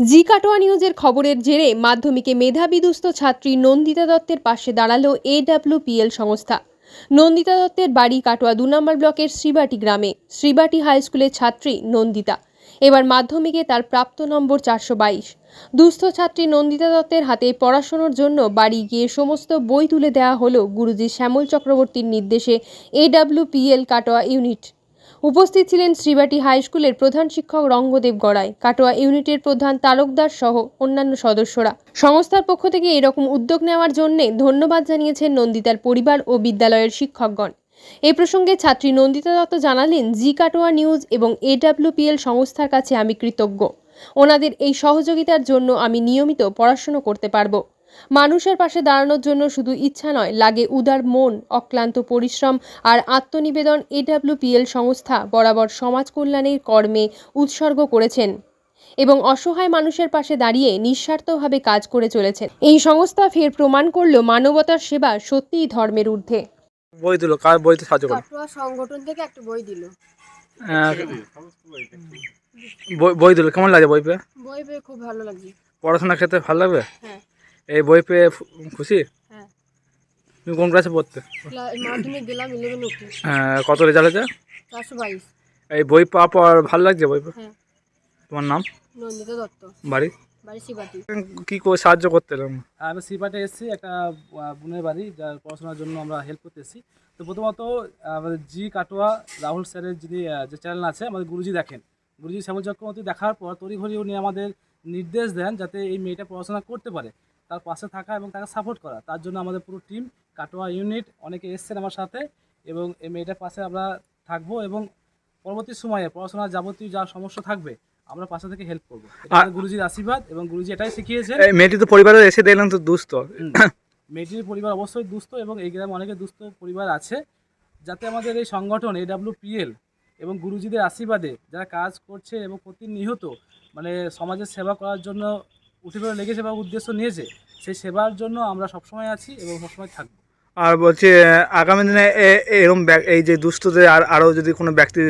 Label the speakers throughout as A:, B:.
A: জি কাটোয়া নিউজের খবরের জেরে মাধ্যমিকে মেধাবিদুস্ত ছাত্রী নন্দিতা দত্তের পাশে দাঁড়াল এডাব্লিউপিএল সংস্থা। নন্দিতা দত্তের বাড়ি কাটোয়া দু নম্বর ব্লকের শ্রীবাটি গ্রামে। শ্রীবাটি হাই স্কুলের ছাত্রী নন্দিতা। এবার মাধ্যমিকে তার প্রাপ্ত নম্বর চারশো বাইশ। দুস্থ ছাত্রী নন্দিতা দত্তের হাতে পড়াশোনার জন্য বাড়ি গিয়ে সমস্ত বই তুলে দেওয়া হলো গুরুজি শ্যামল চক্রবর্তীর নির্দেশে এডাব্লিউপিএল কাটোয়া ইউনিট। উপস্থিত ছিলেন শ্রীবাটি হাই স্কুলের প্রধান শিক্ষক রঙ্গদেব গড়াই, কাটোয়া ইউনিটের প্রধান তালুকদার সহ অন্যান্য সদস্যরা। সংস্থার পক্ষ থেকে এরকম উদ্যোগ নেওয়ার জন্য ধন্যবাদ জানিয়েছেন নন্দিতার পরিবার ও বিদ্যালয়ের শিক্ষকগণ। এ প্রসঙ্গে ছাত্রী নন্দিতা দত্ত জানালেন, জি কাটোয়া নিউজ এবং এডাব্লিউপিএল সংস্থার কাছে আমি কৃতজ্ঞ। ওনাদের এই সহযোগিতার জন্য আমি নিয়মিত পড়াশুনো করতে পারব। মানুষের পাশে দাঁড়ানোর জন্য শুধু ইচ্ছা নয় লাগে উদার মন অক্লান্ত পরিশ্রম আর আত্মনিবেদন এডাব্লিউপিএল সংস্থা বরাবর সমাজ কল্যাণের কর্মে উৎসর্গ করেছেন এবং অসহায় মানুষের পাশে দাঁড়িয়ে নিঃস্বার্থভাবে কাজ করে চলেছেন। এই সংস্থা ফের প্রমাণ করল মানবতার সেবা সত্যিই ধর্মের ঊর্ধ্বে।
B: বই দিল কার বইতে সাহায্য করে
C: কাটোয়া সংগঠন থেকে একটা বই দিল।
B: বই- বই দিল কেমন লাগে বই পেয়ে?
C: বই পেয়ে খুব ভালো লাগছে
B: পড়াশোনার ক্ষেত্রে ভালো লাগবে?
C: হ্যাঁ।
B: এই বই পেয়ে খুশি?
C: হ্যাঁ।
B: তুমি কোন ক্লাসে পড়তে?
C: মাধ্যমিক গেলাম ইলেভেন
B: আহ, কত রেজাল্ট আছে
C: চারশো বাইশ।
B: এই বই পাওয়ার পর ভালো লাগছে বই পেয়ে?
C: হ্যাঁ।
B: তোমার নাম?
C: নন্দিতা দত্ত।
B: বাড়ি?
C: বাড়ি শিবাটি।
B: কি করে সাহায্য করতে এরকম?
D: আমি সিপাটে এসেছি একটা বোনের বাড়ি যার পড়াশোনার জন্য আমরা হেল্প করতে এসেছি। তো প্রথমত আমাদের জি কাটোয়া রাহুল স্যারের যিনি যে চ্যানেল আছে আমাদের গুরুজি দেখেন। গুরুজি শ্যামল চক্রবর্তী দেখার পর তড়িঘড়ি উনি আমাদের নির্দেশ দেন যাতে এই মেয়েটা পড়াশোনা করতে পারে। তার পাশে থাকা এবং তাকে সাপোর্ট করা। তার জন্য আমাদের পুরো টিম কাটোয়া ইউনিট অনেকে এসছেন আমার সাথে এবং এই মেয়েটার পাশে আমরা থাকব এবং পরবর্তী সময়ে পড়াশোনার যাবতীয় যা সমস্যা থাকবে আমরা পাশে থেকে হেল্প করব।
B: আর-
D: গুরুজির আশীর্বাদ এবং গুরুজি এটাই শিখিয়েছে
B: এই মেয়েটি তো পরিবারে এসে দেখলাম তো দুস্থ।
D: মেয়েটির পরিবার অবশ্যই দুস্থ এবং এই গ্রামে অনেকে দুস্থ পরিবার আছে। যাতে আমাদের এই সংগঠন এডাব্লিউপিএল এবং গুরুজিদের আশীর্বাদে যারা কাজ করছে এবং প্রতিনিয়ত মানে সমাজের সেবা করার জন্য উঠে পড়ে লেগেছে বা উদ্দেশ্য নিয়েছে সেই সেবার জন্য আমরা সবসময় আছি এবং সবসময় থাকব।
B: আর বলছি আগামী দিনে এরকম এই যে দুস্থদের আর আরও যদি কোনো ব্যক্তি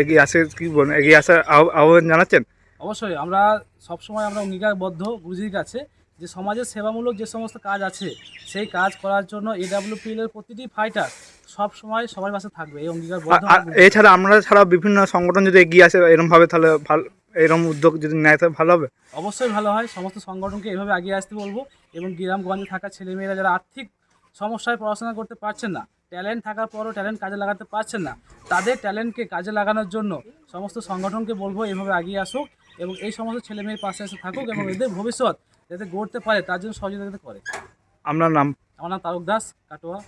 B: এগিয়ে আসে কি বলেন এগিয়ে আসার আহ্বান জানাচ্ছেন?
D: অবশ্যই আমরা সবসময় আমরা অঙ্গীকারবদ্ধ গুরুজির কাছে যে সমাজের সেবামূলক যে সমস্ত কাজ আছে সেই কাজ করার জন্য এডাব্লিউপিএল এর প্রতিটি ফাইটার সব সময় সবার পাশে থাকবে এই আমরা
B: এছাড়া আমরা ছাড়া বিভিন্ন সংগঠন যদি এগিয়ে আসে এরকমভাবে তাহলে ভালো এরকম উদ্যোগ যদি নেয় তাহলে ভালো হবে?
D: অবশ্যই ভালো হয়। সমস্ত সংগঠনকে এভাবে এগিয়ে আসতে বলব এবং গ্রামগঞ্জে থাকা ছেলেমেয়েরা যারা আর্থিক সমস্যায় পড়াশোনা করতে পারছেন না ট্যালেন্ট থাকার পরও ট্যালেন্ট কাজে লাগাতে পারছেন না তাদের ট্যালেন্টকে কাজে লাগানোর জন্য সমস্ত সংগঠনকে বলব এভাবে এগিয়ে আসুক এবং এই সমস্ত ছেলেমেয়ের পাশে এসে থাকুক এবং এদের ভবিষ্যৎ যাতে গড়তে পারে তার জন্য সহযোগিতা করে।
B: আপনার নাম?
D: আমার নাম তারক দাস কাটোয়া।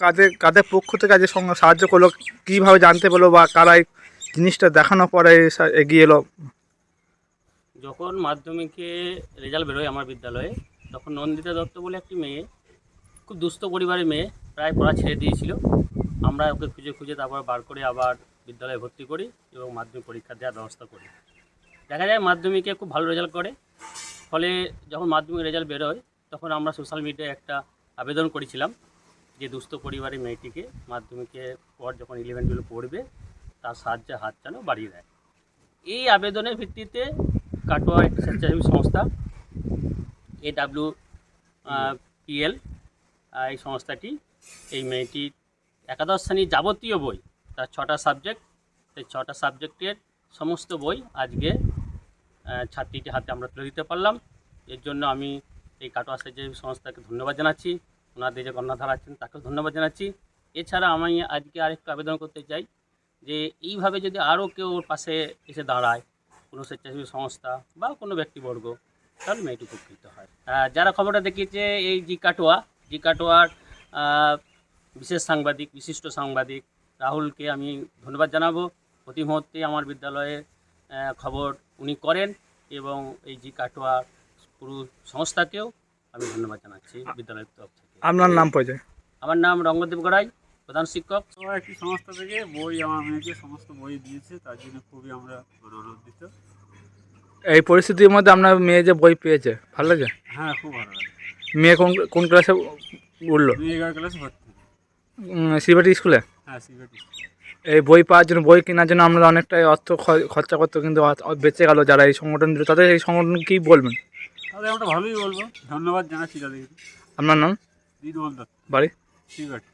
B: কাদের কাদের পক্ষ থেকে আজ সাহায্য করল? কীভাবে জানতে পারল বা কারা এই জিনিসটা দেখানোর পরে এগিয়ে এলো।
E: যখন মাধ্যমিকে রেজাল্ট বেরোয় আমার বিদ্যালয়ে, তখন নন্দিতা দত্ত বলে একটি মেয়ে, খুব দুস্থ পরিবারের মেয়ে, প্রায় পড়া ছেড়ে দিয়েছিল। আমরা ওকে খুঁজে খুঁজে তারপর বার করে আবার বিদ্যালয়ে ভর্তি করি এবং মাধ্যমিক পরীক্ষা দেওয়ার ব্যবস্থা করি। দেখা যায় মাধ্যমিকে খুব ভালো রেজাল্ট করে। ফলে যখন মাধ্যমিক রেজাল্ট বেরোয়, তখন আমরা সোশ্যাল মিডিয়ায় একটা আবেদন করেছিলাম যে দুস্থ পরিবারের মেয়েটিকে মাধ্যমিকের পর যখন ইলেভেন টুয়েলভ পড়বে তার সাহায্যে হাত যেন বাড়িয়ে দেয়। এই আবেদনের ভিত্তিতে কাটোয়া একটি স্বেচ্ছাসেবী সংস্থা এ ডাব্লিউ পিএল এই সংস্থাটি এই মেয়েটির একাদশ শ্রেণির যাবতীয় বই তার ছটা সাবজেক্ট সেই ছটা সাবজেক্টের সমস্ত বই আজকে আহ, ছাত্রীটির হাতে আমরা তুলে দিতে পারলাম। এর জন্য আমি এই কাটোয়া স্বেচ্ছাসেবী সংস্থাকে ধন্যবাদ জানাচ্ছি। ওনাদের যে কর্ণধার আছেন তাকেও ধন্যবাদ জানাচ্ছি। এছাড়া আমি আজকে আরেকটু আবেদন করতে চাই। যে এইভাবে যদি আরও কেউ ওর পাশে এসে দাঁড়ায় কোনো স্বেচ্ছাসেবী সংস্থা বা কোনো ব্যক্তিবর্গ তাহলে মেয়েটি উপকৃত হয়। যারা খবরটা দেখিয়েছে এই জি কাটোয়া জি কাটোয়ার বিশেষ সাংবাদিক বিশিষ্ট সাংবাদিক রাহুলকে আমি ধন্যবাদ জানাব। প্রতি মুহূর্তে আমার বিদ্যালয়ে খবর উনি করেন এবং এই জি কাটোয়া পুরো সংস্থাকেও আমি ধন্যবাদ জানাচ্ছি বিদ্যালয়ের তরফ থেকে।
B: আপনার নাম পরিচয়?
E: আমার নাম রঙ্গদেব গড়াই। প্রধান শিক্ষক।
F: তো একটি সংস্থা থেকে? বই আমার মেয়েকে সমস্ত বই দিয়েছে তার জন্য খুবই আমরা আনন্দিত
B: এই পরিস্থিতির মধ্যে আপনার মেয়ে যে বই পেয়েছে ভালো লাগে?
F: হ্যাঁ খুব ভালো লাগে।
B: মেয়ে কোন কোন ক্লাসে উঠল?
F: আমি এগারো ক্লাস ভর্তি।
B: শ্রীবাটি স্কুলে?
F: হ্যাঁ সিবিটি
B: এই বই পাওয়ার জন্য বই কেনার জন্য আমরা অনেকটাই অর্থ খরচা করতো কিন্তু বেঁচে গেল যারা এই সংগঠন দিল। তাদের এই সংগঠন কি বলবেন?
F: তাহলে আমরা ভালোই বলব। ধন্যবাদ জানাচ্ছি তাদেরকে।
B: আপনার নাম? বাড়ি?
F: আছে।